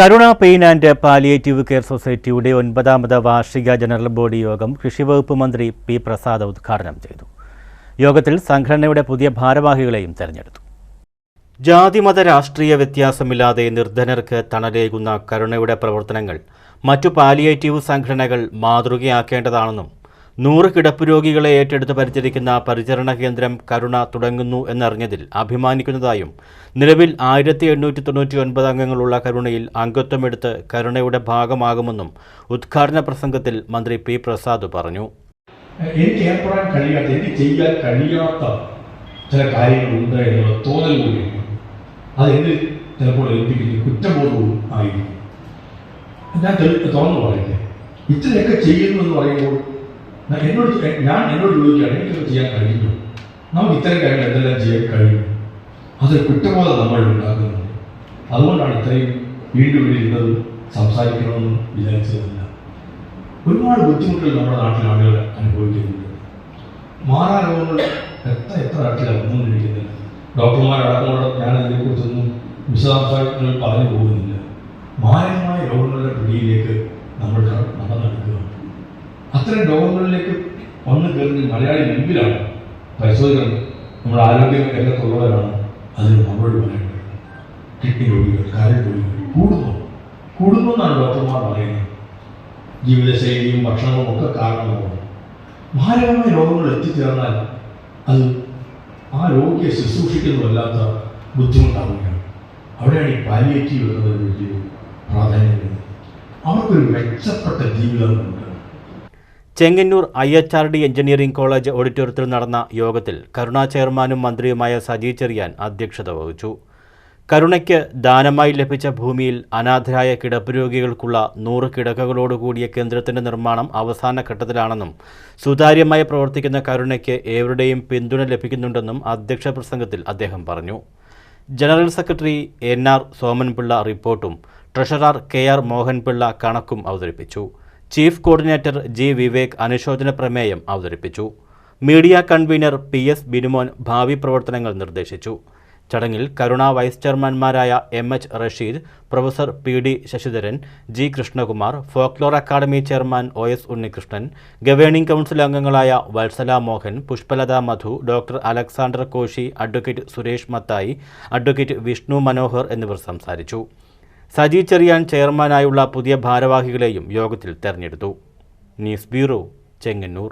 Karuna pain and palliative care സൊസൈറ്റിയുടെ ഒൻപതാമത് വാർഷിക ജനറൽ ബോഡി യോഗം കൃഷിവകുപ്പ് മന്ത്രി പി പ്രസാദ് ഉദ്ഘാടനം ചെയ്തു. യോഗത്തിൽ സംഘടനയുടെ പുതിയ ഭാരവാഹികളെയും തെരഞ്ഞെടുത്തു. ജാതിമത രാഷ്ട്രീയ വ്യത്യാസമില്ലാതെ നിർധനർക്ക് തണലേകുന്ന കരുണയുടെ പ്രവർത്തനങ്ങൾ മറ്റു പാലിയേറ്റീവ് സംഘടനകൾ മാതൃകയാക്കേണ്ടതാണെന്നും നൂറ് കിടപ്പ് രോഗികളെ ഏറ്റെടുത്ത് പരിചരിക്കുന്ന പരിചരണ കേന്ദ്രം കരുണ തുടങ്ങുന്നു എന്നറിഞ്ഞതിൽ അഭിമാനിക്കുന്നതായും നിലവിൽ ആയിരത്തി എണ്ണൂറ്റി തൊണ്ണൂറ്റി ഒൻപത് അംഗങ്ങളുള്ള കരുണയിൽ അംഗത്വമെടുത്ത് കരുണയുടെ ഭാഗമാകുമെന്നും ഉദ്ഘാടന പ്രസംഗത്തിൽ മന്ത്രി പി പ്രസാദ് പറഞ്ഞു. കഴിയാത്ത അത് ഇത്രയൊക്കെ ചെയ്യുന്നു എന്ന് പറയുമ്പോൾ എന്നോട് ഞാൻ എന്നോട് ചോദിക്കുകയാണ് എനിക്കൊക്കെ ചെയ്യാൻ കഴിയുമോ നമുക്ക് ഇത്തരം കാര്യങ്ങൾ എന്തെല്ലാം ചെയ്യാൻ കഴിയും? അതൊരു കുറ്റബോധം നമ്മൾ ഉണ്ടാക്കുന്നുണ്ട്. അതുകൊണ്ടാണ് ഇത്രയും വീണ്ടും ഇരുന്നത് സംസാരിക്കണമെന്ന് വിചാരിച്ചതല്ല. ഒരുപാട് ബുദ്ധിമുട്ടുകൾ നമ്മുടെ നാട്ടിൽ ആളുകൾ അനുഭവിക്കുന്നുണ്ട്. മാറാരോഗങ്ങൾ എത്ര എത്ര നാട്ടിലാണ് വന്നുകൊണ്ടിരിക്കുന്നത്? ഡോക്ടർമാരടക്കമുള്ള ഞാൻ അതിനെക്കുറിച്ചൊന്നും വിശദാംശങ്ങൾ പറഞ്ഞു പോകുന്നില്ല. മാരകമായ രോഗങ്ങളുടെ പിടിയിലേക്ക് നമ്മൾ ക- നടന്നെടുക്കുകയാണ്. അത്തരം രോഗങ്ങളിലേക്ക് വന്നു കയറുന്ന മലയാളി മുമ്പിലാണ് പരിശോധന നമ്മുടെ ആരോഗ്യ രംഗത്തുള്ളവരാണ് അതിന് നമ്മളോട് പറയേണ്ടത് കിഡ്നി രോഗികൾ കരൾ രോഗികൾ കൂടുന്നു കൂടുന്നു എന്നാണ് ഡോക്ടർമാർ പറയുന്നത്. ജീവിതശൈലിയും ഭക്ഷണവും ഒക്കെ കാരണമാണ് മാരകമായ രോഗങ്ങൾ എത്തിച്ചേർന്നാൽ അത് ആ രോഗിയെ ശുശ്രൂഷിക്കുന്നതല്ലാത്ത ബുദ്ധിമുട്ടാവുകയാണ്. അവിടെയാണ് ഈ പാലിയേറ്റീവ് എന്നതൊരു വലിയൊരു പ്രാധാന്യം അവർക്കൊരു മെച്ചപ്പെട്ട ജീവിതം ഉണ്ട്. Chengannur I H R D engineering college ഓഡിറ്റോറിയത്തിൽ നടന്ന യോഗത്തിൽ കരുണ ചെയർമാനും മന്ത്രിയുമായ സജി ചെറിയാൻ അധ്യക്ഷത വഹിച്ചു. കരുണയ്ക്ക് ദാനമായി ലഭിച്ച ഭൂമിയിൽ അനാഥരായ കിടപ്പ് രോഗികൾക്കുള്ള നൂറ് കിടക്കകളോടുകൂടിയ കേന്ദ്രത്തിന്റെ നിർമ്മാണം അവസാന ഘട്ടത്തിലാണെന്നും സുതാര്യമായി പ്രവർത്തിക്കുന്ന കരുണയ്ക്ക് ഏവരുടെയും പിന്തുണ ലഭിക്കുന്നുണ്ടെന്നും അധ്യക്ഷ പ്രസംഗത്തിൽ അദ്ദേഹം പറഞ്ഞു. General secretary N R Somanpillai റിപ്പോർട്ടും ട്രഷറർ കെ ആർ മോഹൻപിള്ള കണക്കും അവതരിപ്പിച്ചു. ചീഫ് കോർഡിനേറ്റർ ജി വിവേക് അനുശോചന പ്രമേയം അവതരിപ്പിച്ചു. Media convener P S Binumon ഭാവി പ്രവർത്തനങ്ങൾ നിർദ്ദേശിച്ചു. ചടങ്ങിൽ Karuna vice ചെയർമാൻമാരായ M H Rasheed professor P D Sasidharan G Krishnakumar folklore academy chairman O S Unnikrishnan governing council അംഗങ്ങളായ Vatsala Mohan Pushpalatha Madhu doctor Alexander Koshy advocate Suresh Mathai advocate Vishnu Manohar എന്നിവർ സംസാരിച്ചു. സജി ചെറിയാൻ ചെയർമാനായുള്ള പുതിയ ഭാരവാഹികളെയും യോഗത്തിൽ തെരഞ്ഞെടുത്തു. News bureau Chengannur.